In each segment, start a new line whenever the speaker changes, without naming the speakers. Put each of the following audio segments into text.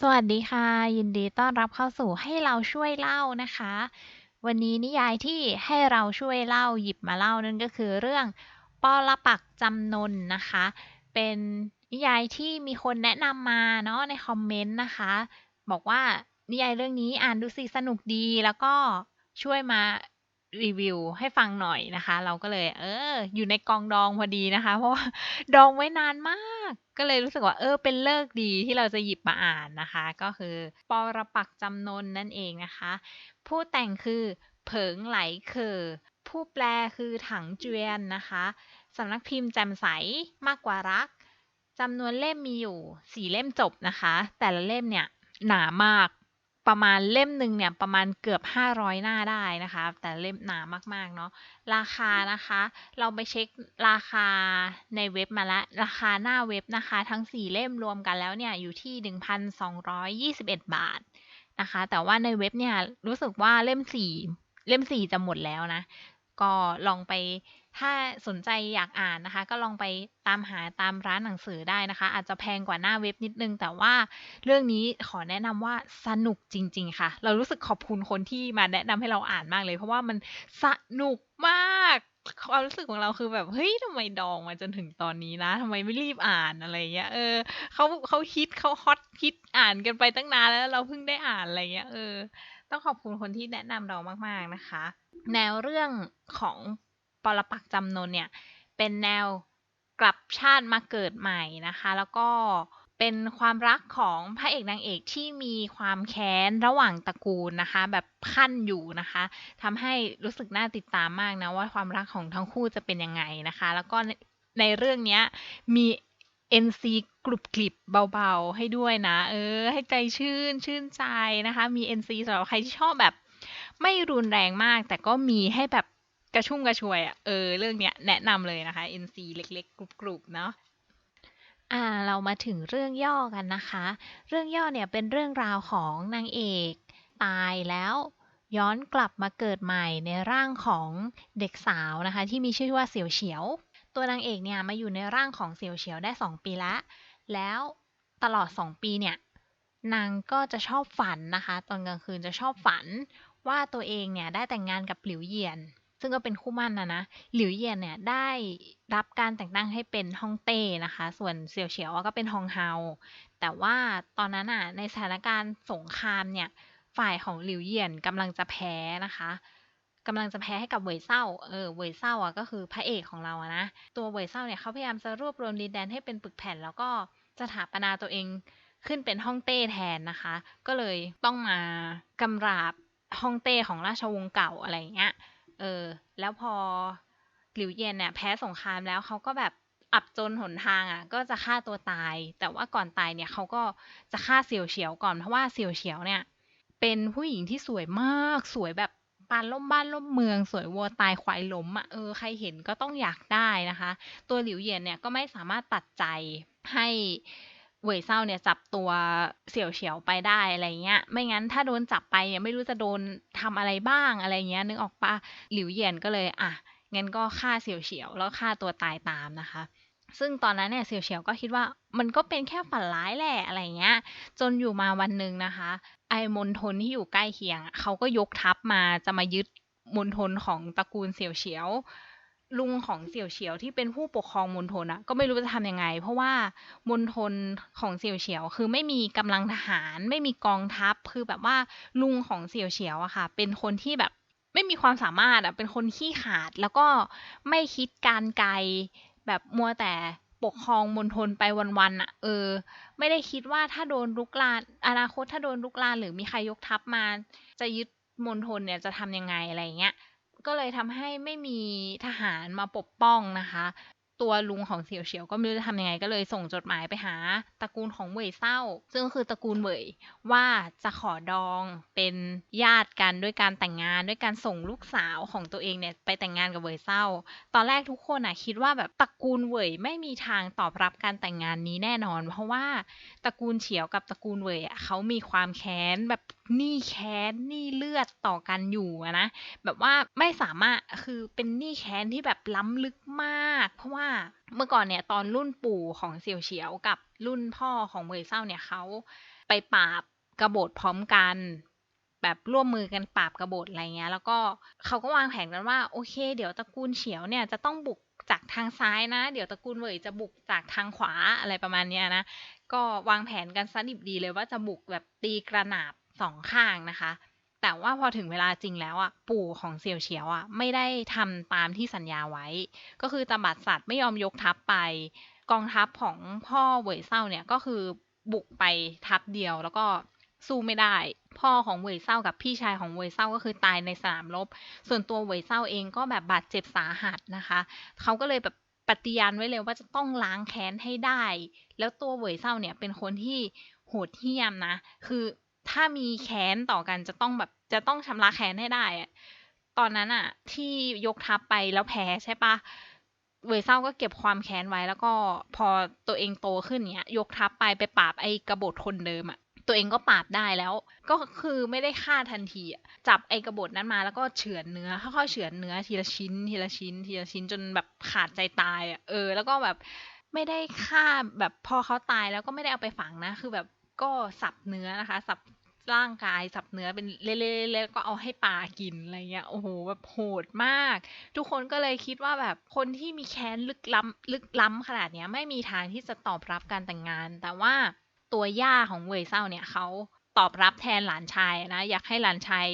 สวัสดีค่ะ ยินดีต้อนรับเข้าสู่ให้เราช่วยเล่านะคะ วันนี้นิยายที่ให้เราช่วยเล่าหยิบมาเล่านั่นก็คือเรื่องปรปักจำนนนะคะ เป็นนิยายที่มีคนแนะนำมาเนาะในคอมเมนต์นะคะ บอกว่านิยายเรื่องนี้อ่านดูสิสนุกดีแล้วก็ช่วยมารีวิวให้ฟังหน่อยนะคะ เราก็เลย เออ อยู่ในกองดองพอดีนะคะ เพราะว่าดองไว้นานมาก ก็เลยรู้สึกว่าเออเป็นเลิกดีที่เราจะหยิบมาอ่านนะคะ ก็คือปรปักจำนนนั่นเองนะคะ ผู้แต่งคือเผิงไหลเคอผู้แปลคือถังเจียนนะคะสำนักพิมพ์แจ่มใสมากกว่ารักจำนวนเล่มมีอยู่สี่เล่มจบนะคะ แต่ละเล่มเนี่ยหนามาก ประมาณเล่มหนึ่งเนี่ยประมาณเกือบ 500 หน้าได้นะคะ แต่เล่มหนามากๆเนาะราคานะคะ เราไปเช็คราคาในเว็บมาแล้วราคาหน้าเว็บนะคะ ทั้ง 4 เล่มรวมกันแล้วเนี่ยอยู่ที่ 1,221 บาทนะคะ แต่ว่าในเว็บเนี่ยรู้สึกว่าเล่ม 4 เล่ม 4 จะหมดแล้วนะ ก็ลองไป ถ้าสนใจอยากอ่านนะคะ ก็ลองไปตามหาตามร้านหนังสือได้นะคะ อาจจะแพงกว่าหน้าเว็บนิดนึง แต่ว่าเรื่องนี้ขอแนะนำว่าสนุกจริง ๆ ค่ะ เรารู้สึกขอบคุณคนที่มาแนะนำให้เราอ่านมากเลย เพราะว่ามันสนุกมากความรู้สึกของเราคือแบบเฮ้ยทำไมดองมาจนถึงตอนนี้นะทำไมไม่รีบอ่านอะไรเงี้ยเออเขาเขาฮิตเขาฮอตฮิตอ่านกันไปตั้งนานแล้วเราเพิ่งได้อ่านอะไรเงี้ยเออ ต้องขอบคุณคนที่แนะนำเรามากๆนะคะ แนวเรื่องของ ปรปักจำนนเนี่ย เป็นแนวกลับชาติมาเกิดใหม่นะคะ แล้วก็เป็นความรักของพระเอกนางเอกที่มีความแค้นระหว่างตระกูลนะคะ แบบขั้นอยู่นะคะทำให้รู้สึกน่าติดตามมากนะว่าความรักของทั้งคู่จะเป็นยังไงนะคะ แล้วก็ในเรื่องนี้มี NC กรุบกริบเบาๆ ให้ด้วยนะ เออ ให้ใจชื่นชื่นใจนะคะ มี NC สำหรับใครที่ชอบแบบ ไม่รุนแรงมาก แต่ก็มีให้แบบ กระชุ่มกระชวยอะ่ะเออเรื่องเนี้ยแนะนำเลยนะคะ NC เล็กๆ กรุบๆเนาะอ่าเรามาถึงเรื่องย่อกันนะคะ เรื่องย่อเนี่ยเป็นเรื่องราวของนางเอกตายแล้วย้อนกลับมาเกิดใหม่ในร่างของเด็กสาวนะคะ ที่มีชื่อว่าเสี่ยวเฉียว ตัวนางเอกเนี่ยมาอยู่ในร่างของเสี่ยวเฉียวได้ 2 ปีล้วแล้วตลอด 2 ปีเนี่ยนางก็จะชอบฝันนะคะ ตอนกลางคืนจะชอบฝันว่าตัวเองเนี่ยได้แต่งงานกับหลิวเยียน ซึ่งก็เป็นคู่มั่นนะนะ หลิวเยียนเนี่ยได้รับการแต่งตั้งให้เป็นฮองเต้นะคะ ส่วนเสี่ยวเฉียวก็เป็นฮองเฮา แต่ว่าตอนนั้นอะในสถานการณ์สงครามเนี่ยฝ่ายของหลิวเยียนกำลังจะแพ้นะคะกำลังจะแพ้ให้กับเว่ยเซาเออ เว่ยเซาอะก็คือพระเอกของเราอะนะ ตัวเว่ยเซาเนี่ยเขาพยายามจะรวบรวมดินแดนให้เป็นปึกแผ่น แล้วก็สถาปนาตัวเองขึ้นเป็นฮ่องเต้แทนนะคะ ก็เลยต้องมากำราบฮ่องเต้ของราชวงศ์เก่าอะไรเงี้ย เออ แล้วพอหลิวเยียนเนี่ยแพ้สงครามแล้วเขาก็แบบอับจนหนทางอะ ก็จะฆ่าตัวตาย แต่ว่าก่อนตายเนี่ยเขาก็จะฆ่าเสี่ยวเฉียวก่อนเพราะว่าเสี่ยวเฉียวเนี่ย เป็นผู้หญิงที่สวยมากสวยแบบปานล่มบ้านล่มเมือง สวยวัวตายควายล้มอะเออใครเห็นก็ต้องอยากได้นะคะ ตัวหลิวเยียนเนี่ยก็ไม่สามารถตัดใจให้ เว่ยเซาเนี่ยจับตัวเสี่ยวเฉียวไปได้อะไรเงี้ย ไม่งั้นถ้าโดนจับไปเนี่ยไม่รู้จะโดนทำอะไรบ้างอะไรเงี้ยนึกออกปะหลิวเยียนก็เลยอะงั้นก็ฆ่าเสี่ยวเฉียวแล้วฆ่าตัวตายตามนะคะ ซึ่งตอนนั้นเนี่ยเสี่ยวเฉียวก็คิดว่ามันก็เป็นแค่ฝันร้ายแหละอะไรเงี้ย จนอยู่มาวันหนึ่งนะคะ ไอ้มณฑลที่อยู่ใกล้เคียงเขาก็ยกทัพมาจะมายึดมณฑลของตระกูลเสี่ยวเฉียว ลุงของเสี่ยวเฉียวที่เป็นผู้ปกครองมณฑลอะก็ไม่รู้จะทำยังไง เพราะว่ามณฑลของเสี่ยวเฉียวคือไม่มีกำลังทหารไม่มีกองทัพคือแบบว่าลุงของเสี่ยวเฉียวอะค่ะ เป็นคนที่แบบไม่มีความสามารถอะเป็นคนขี้ขาดแล้วก็ไม่คิดการไกลแบบมัวแต่ปกครองมณฑลไปวันๆอะเออ ไม่ได้คิดว่าถ้าโดนลุกลานอนาคตถ้าโดนลุกลานหรือมีใครยกทัพมา จะยึดมณฑลเนี่ยจะทำยังไงอะไรเงี้ย ก็เลยทำให้ไม่มีทหารมาปกป้องนะคะ ตัวลุงของเสี่ยวเฉียวก็ไม่รู้จะทำยังไงก็เลยส่งจดหมายไปหาตระกูลของเว่ยเซาซึ่งก็คือตระกูลเว่ยว่าจะขอดองเป็นญาติกันด้วยการแต่งงานด้วยการส่งลูกสาวของตัวเองเนี่ยไปแต่งงานกับเว่ยเซาตอนแรกทุกคนอะคิดว่าแบบตระกูลเว่ยไม่มีทางตอบรับการแต่งงานนี้แน่นอน เพราะว่าตระกูลเฉียวกับตระกูลเว่ยอะเขามีความแค้นแบบหนี้แค้นหนี้เลือดต่อกันอยู่นะแบบว่าไม่สามารถคือเป็นหนี้แค้นที่แบบล้ำลึกมาก เพราะว่าเมื่อก่อนเนี่ยตอนรุ่นปู่ของเสี่ยวเฉียวกับรุ่นพ่อของเว่ยเซาเนี่ยเขาไปปราบกบฏพร้อมกัน แบบร่วมมือกันปราบกบฏอะไรเงี้ย แล้วก็เขาก็วางแผนกันว่าโอเค เดี๋ยวตระกูลเฉียวเนี่ยจะต้องบุกจากทางซ้ายนะ เดี๋ยวตระกูลเวยจะบุกจากทางขวาอะไรประมาณเนี้ยนะก็วางแผนกันซะดิบดีเลยว่าจะบุกแบบตีกระหนาบสองข้างนะคะ แต่ว่าพอถึงเวลาจริงแล้วอะปู่ของเสี่ยวเฉียวอะไม่ได้ทำตามที่สัญญาไว้ ก็คือตบัดสัตว์ไม่ยอมยกทัพไป กองทัพของพ่อเหวยเศร้าเนี่ยก็คือบุกไปทัพเดียวแล้วก็สู้ไม่ได้ พ่อของเหวยเศร้ากับพี่ชายของเหวยเศร้าก็คือตายในสนามรบ ส่วนตัวเหวยเศร้าเองก็แบบบาดเจ็บสาหัสนะคะ เขาก็เลยแบบปฏิญาณไว้เลยว่าจะต้องล้างแค้นให้ได้ แล้วตัวเหวยเศร้าเนี่ยเป็นคนที่โหดเหี้ยมนะ คือ ถ้ามีแค้นต่อกันจะต้องแบบจะต้องชำระแค้นให้ได้อะตอนนั้นอะที่ยกทัพไปแล้วแพ้ใช่ปะเวยเศร้าก็เก็บความแค้นไว้แล้วก็พอตัวเองโตขึ้นเนี้ย ยกทัพไปไปปราบไอ้กบฏคนเดิมอะตัวเองก็ปราบได้แล้ว ก็คือไม่ได้ฆ่าทันทีจับไอ้กบฏนั้นมาแล้วก็เฉือนเนื้อค่อยๆเฉือนเนื้อทีละชิ้น ทีละชิ้น ทีละชิ้นจนแบบขาดใจตายอะเออ แล้วก็แบบไม่ได้ฆ่าแบบพอเขาตายแล้วก็ไม่ได้เอาไปฝังนะ คือแบบ ก็สับเนื้อนะคะ สับร่างกายสับเนื้อเป็นเละๆๆก็เอาให้ปลากินอะไรเงี้ยโอ้โหแบบโหดมาก ทุกคนก็เลยคิดว่าแบบคนที่มีแค้นลึกล้ำลึกล้ำขนาดเนี้ยไม่มีทางที่จะตอบรับการแต่งงาน แต่ว่าตัวย่าของเวยเศร้าเนี่ยเขาตอบรับแทนหลานชายนะ อยากให้หลานชาย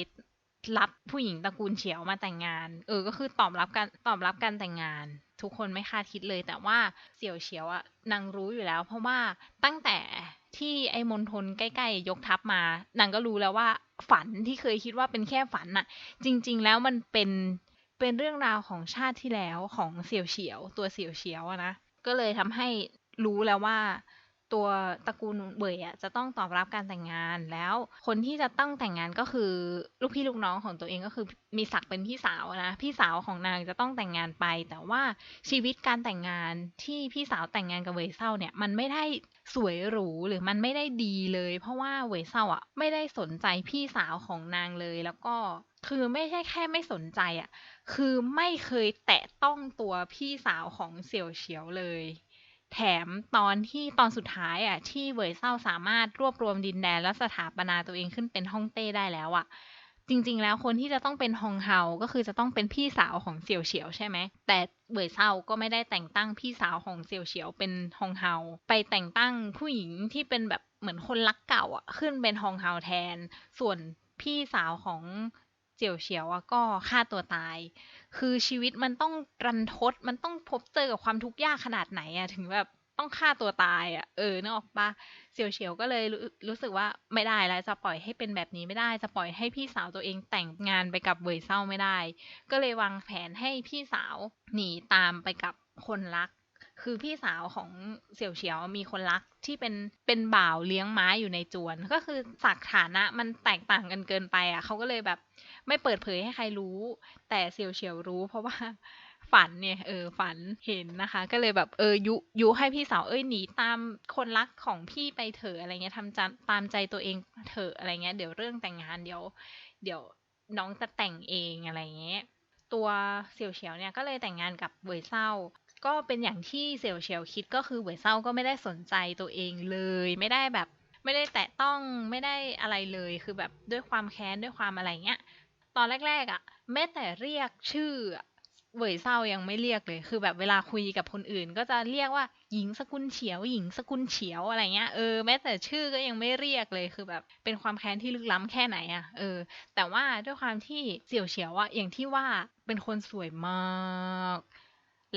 รับผู้หญิงตระกูลเฉียวมาแต่งงาน เออ ก็คือตอบรับการตอบรับการแต่งงาน ทุกคนไม่คาดคิดเลย แต่ว่าเสี่ยวเฉียวอะนางรู้อยู่แล้ว เพราะว่าตั้งแต่ ที่ไอ้มณฑลใกล้ๆยกทัพมานางก็รู้แล้วว่าฝันที่เคยคิดว่าเป็นแค่ฝันน่ะ จริง ๆ แล้วมันเป็นเป็นเรื่องราวของชาติที่แล้วของเสี่ยวเฉียวตัวเสี่ยวเฉียวนะก็เลยทำให้รู้แล้วว่า ตัวตระกูลเบยอะจะต้องตอบรับการแต่งงานแล้ว คนที่จะต้องแต่งงานก็คือลูกพี่ลูกน้องของตัวเองก็คือมีศักดิ์เป็นพี่สาวนะพี่สาวของนางจะต้องแต่งงานไป แต่ว่าชีวิตการแต่งงานที่พี่สาวแต่งงานกับเวยเศร้าเนี่ย มันไม่ได้ สวยหรูหรือมันไม่ได้ดีเลย เพราะว่าเวยเศร้าอะไม่ได้สนใจพี่สาวของนางเลย แล้วก็คือไม่ใช่แค่ไม่สนใจอะ คือไม่เคยแตะต้องตัวพี่สาวของเสี่ยวเฉียวเลย แถมตอนที่ตอนสุดท้ายอะที่เวยเศร้าสามารถรวบรวมดินแดนและสถาปนาตัวเองขึ้นเป็นฮ่องเต้ได้แล้วอะ จริง ๆ แล้วคนที่จะต้องเป็นฮองเฮา ก็คือจะต้องเป็นพี่สาวของเสี่ยวเฉียวใช่ไหม แต่เวยเซาก็ไม่ได้แต่งตั้งพี่สาวของเสี่ยวเฉียวเป็นฮองเฮา ไปแต่งตั้งผู้หญิงที่เป็นแบบเหมือนคนรักเก่าอะขึ้นเป็นฮองเฮาแทน ส่วนพี่สาวของเสี่ยวเฉียวอะก็ฆ่าตัวตาย คือชีวิตมันต้องรันทด มันต้องพบเจอกับความทุกข์ยากขนาดไหนอะถึงแบบ ต้องฆ่าตัวตายอะเออนึกออกปะเสี่ยวเฉียวก็เลยรู้รู้สึกว่าไม่ได้แล้วจะปล่อยให้เป็นแบบนี้ไม่ได้จะปล่อยให้พี่สาวตัวเองแต่งงานไปกับเวยเศร้าไม่ได้ ก็เลยวางแผนให้พี่สาวหนีตามไปกับคนรัก คือพี่สาวของเสี่ยวเฉียวมีคนรักที่เป็นเป็นบ่าวเลี้ยงม้าอยู่ในจวน ก็คือศักดิ์ฐานะมันแตกต่างกันเกินไปอะเขาก็เลยแบบไม่เปิดเผยให้ใครรู้ แต่เสี่ยวเฉียวรู้ เพราะว่า ฝันเนี่ยเออฝันเห็นนะคะ ก็เลยแบบเออยุยุให้พี่สาวเอ้ยหนีตามคนรักของพี่ไปเถอะอะไรเงี้ยทำจตามใจตัวเองเถอะอะไรเงี้ยเดี๋ยวเรื่องแต่งงานเดี๋ยว เดี๋ยวน้องจะแต่งเองอะไรเงี้ยตัวเสี่ยวเฉียวเนี่ยก็เลยแต่งงานกับเวยเศร้าก็เป็นอย่างที่เสี่ยวเฉียวคิดก็คือเวยเศร้าก็ไม่ได้สนใจตัวเองเลย ไม่ได้แบบ ไม่ได้แตะต้องไม่ได้อะไรเลยคือแบบด้วยความแค้นด้วยความอะไรเงี้ยตอนแรกๆอะ่ะแม้แต่เรียกชื่อ เวยเศร้ายังไม่เรียกเลย คือแบบเวลาคุยกับคนอื่น ก็จะเรียกว่าหญิงสกุลเฉียว หญิงสกุลเฉียวอะไรเงี้ย เออ แม้แต่ชื่อก็ยังไม่เรียกเลย คือแบบเป็นความแค้นที่ลึกล้ำแค่ไหนอะเออ แต่ว่าด้วยความที่เสี่ยวเฉียวอะอย่างที่ว่าเป็นคนสวยมาก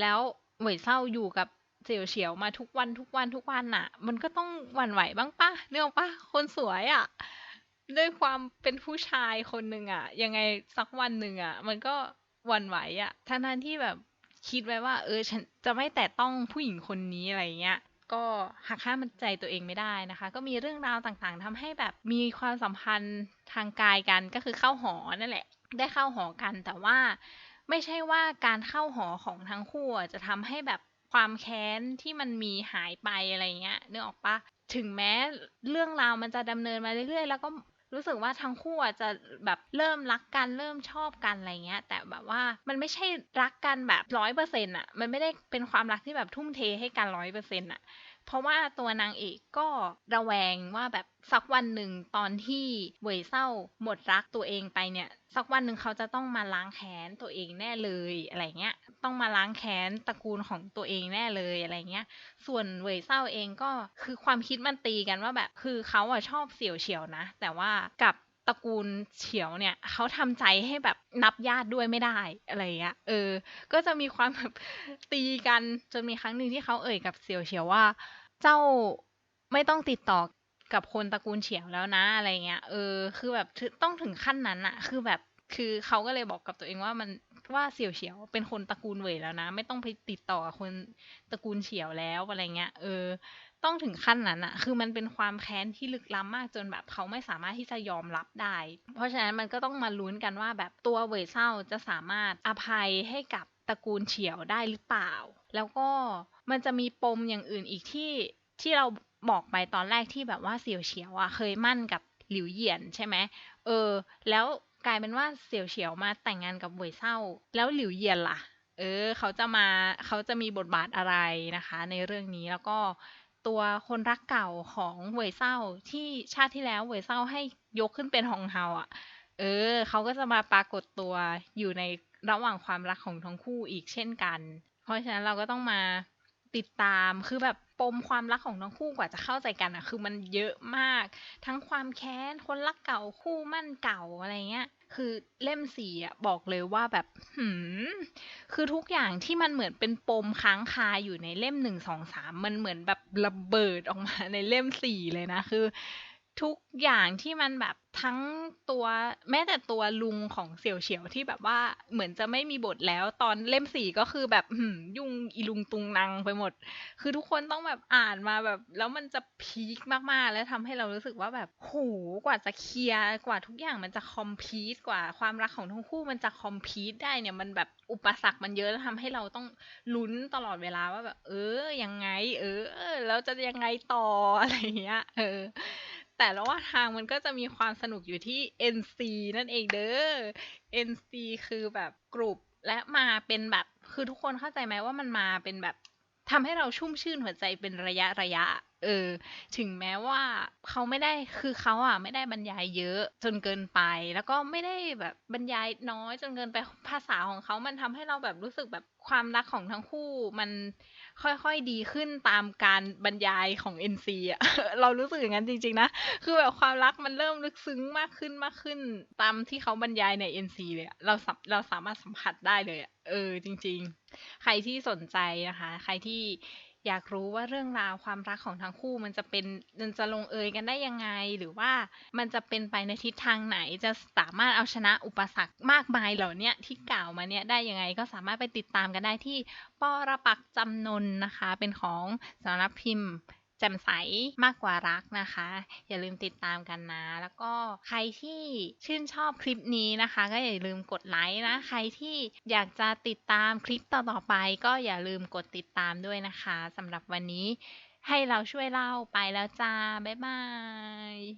แล้วเวยเศร้าอยู่กับเสี่ยวเฉียวมาทุกวันทุกวันทุกวันน่ะ มันก็ต้องหวั่นไหวบ้างปะเรื่องปะคนสวยอะด้วยความเป็นผู้ชายคนหนึ่งอะยังไงสักวันหนึ่งอะ มันก็ หวั่นไหวอะทั้งนั้นที่แบบคิดไว้ว่า เออฉันจะไม่แตะต้องผู้หญิงคนนี้อะไรเงี้ยก็หักห้ามมันใจตัวเองไม่ได้นะคะ ก็มีเรื่องราวต่างๆทำให้แบบมีความสัมพันธ์ทางกายกันก็คือเข้าหอนั่นแหละ ได้เข้าหอกันแต่ว่าไม่ใช่ว่าการเข้าหอของทั้งคู่จะทำให้แบบความแค้นที่มันมีหายไปอะไรเงี้ยนึกออกปะถึงแม้เรื่องราวมันจะดำเนินมาเรื่อยๆ แล้วก็ รู้สึกว่าทั้งคู่จะแบบเริ่มรักกันเริ่มชอบกันอะไรเงี้ย แต่แบบว่ามันไม่ใช่รักกันแบบร้อยเปอร์เซ็นต์อะมันไม่ได้เป็นความรักที่แบบทุ่มเทให้กันร้อยเปอร์เซ็นต์อะเพราะว่าตัวนางเอกก็ระแวงว่าแบบสักวันหนึ่งตอนที่เวยเศร้าหมดรักตัวเองไปเนี่ย สักวันหนึ่งเขาจะต้องมาล้างแค้นตัวเองแน่เลยอะไรเงี้ย ต้องมาล้างแค้นตระกูลของตัวเองแน่เลยอะไรเงี้ย ส่วนเวยเศร้าเองก็คือความคิดมันตีกันว่าแบบ คือเขาอะชอบเสี่ยวเฉียวนะ แต่ว่ากับตระกูลเฉียวเนี่ยเขาทำใจให้แบบนับญาติด้วยไม่ได้อะไรเงี้ยเออ ก็จะมีความแบบตีกันจนมีครั้งหนึ่งที่เขาเอ่ยกับเสี่ยวเฉียวว่า เจ้าไม่ต้องติดต่อ กับคนตระกูลเฉียวแล้วนะอะไรเงี้ยเออคือแบบต้องถึงขั้นนั้นอะคือแบบคือเขาก็เลยบอกกับตัวเองว่ามันว่าเสี่ยวเฉียวเป็นคนตระกูลเหวยแล้วนะ ไม่ต้องไปติดต่อกับคนตระกูลเฉียวแล้วอะไรเงี้ยเออ ต้องถึงขั้นนั้นอะคือมันเป็นความแค้นที่ลึกล้ำมากจนแบบเขาไม่สามารถที่จะยอมรับได้ เพราะฉะนั้นมันก็ต้องมาลุ้นกันว่าแบบตัวเหวยเศร้าจะสามารถอภัยให้กับตระกูลเฉียวได้หรือเปล่า แล้วก็มันจะมีปมอย่างอื่นอีกที่ที่เรา บอกไปตอนแรกที่แบบว่าเสี่ยวเฉียวอะเคยมั่นกับหลิวเหยียนใช่ไหมเออ แล้วกลายเป็นว่าเสี่ยวเฉียวมาแต่งงานกับเวยเศร้าแล้วหลิวเหยียนล่ะ เออ เขาจะมาเขาจะมีบทบาทอะไรนะคะ ในเรื่องนี้แล้วก็ตัวคนรักเก่าของเวยเศร้าที่ชาติที่แล้วเวยเศร้าให้ยกขึ้นเป็นฮองเฮาอะ เออ เขาก็จะมาปรากฏตัวอยู่ในระหว่างความรักของทั้งคู่อีกเช่นกัน เพราะฉะนั้นเราก็ต้องมาติดตามคือแบบ มความรักของทั้งคู่กว่าจะเข้าใจกันอะคือมันเยอะมาก ทั้งความแค้นคนรักเก่าคู่มั่นเก่าอะไรเงี้ย คือเล่มสี่อะบอกเลยว่าแบบหืมคือทุกอย่างที่มันเหมือนเป็นปมค้างคาอยู่ในเล่มหนึ่งสองสามมันเหมือนแบบระเบิดออกมาในเล่มสี่เลยนะคือ ทุกอย่างที่มันแบบทั้งตัวแม้แต่ตัวลุงของเสี่ยวเฉียวที่แบบว่าเหมือนจะไม่มีบทแล้วตอนเล่มสี่ก็คือแบบยุ่งอีลุงตุงนางไปหมด คือทุกคนต้องแบบอ่านมาแบบ แล้วมันจะพีคมากๆ แล้วทำให้เรารู้สึกว่าแบบโหกว่าจะเคลียร์กว่าทุกอย่างมันจะคอมพลีทกว่าความรักของทั้งคู่มันจะคอมพลีทได้เนี่ยมันแบบอุปสรรคมันเยอะแล้วทำให้เราต้องลุ้นตลอดเวลาว่าแบบ เออยังไง เออแล้วจะยังไงต่ออะไรเงี้ย เออ แต่ละว่าทางมันก็จะมีความสนุกอยู่ที่ NC นั่นเองเด้อ NC คือแบบกลุ่มและมาเป็นแบบคือทุกคนเข้าใจไหมว่ามันมาเป็นแบบทำให้เราชุ่มชื่นหัวใจเป็นระยะระยะ เออ ถึงแม้ว่าเขาไม่ได้คือเขาอะไม่ได้บรรยายเยอะจนเกินไป แล้วก็ไม่ได้แบบบรรยายน้อยจนเกินไปภาษาของเขามันทำให้เราแบบรู้สึกแบบความรักของทั้งคู่มันค่อยๆดีขึ้นตามการบรรยายของ NC อะเรารู้สึกอย่างนั้นจริง ๆ นะ คือแบบความรักมันเริ่มลึกซึ้งมากขึ้นมากขึ้น ตามที่เขาบรรยายใน NC เลยเราสัมเราสามารถสัมผัสได้เลยอะเออจริง ๆ ใครที่สนใจนะคะ ใครที่ อยากรู้ว่าเรื่องราวความรักของทั้งคู่มันจะเป็นมันจะลงเอยกันได้ยังไง หรือว่ามันจะเป็นไปในทิศทางไหน จะสามารถเอาชนะอุปสรรคมากมายเหล่านี้ที่กล่าวมาเนี่ยได้ยังไงก็สามารถไปติดตามกันได้ที่ปอระปักจำนนนะคะ เป็นของสำนักพิมพ์ จ่มใสมากกว่ารักนะคะ อย่าลืมติดตามกันนะ แล้วก็ใครที่ชื่นชอบคลิปนี้นะคะ ก็อย่าลืมกดไลค์นะ ใครที่อยากจะติดตามคลิปต่อๆไป ก็อย่าลืมกดติดตามด้วยนะคะสำหรับวันนี้ให้เราช่วยเล่าไปแล้วจ้า บ๊ายบาย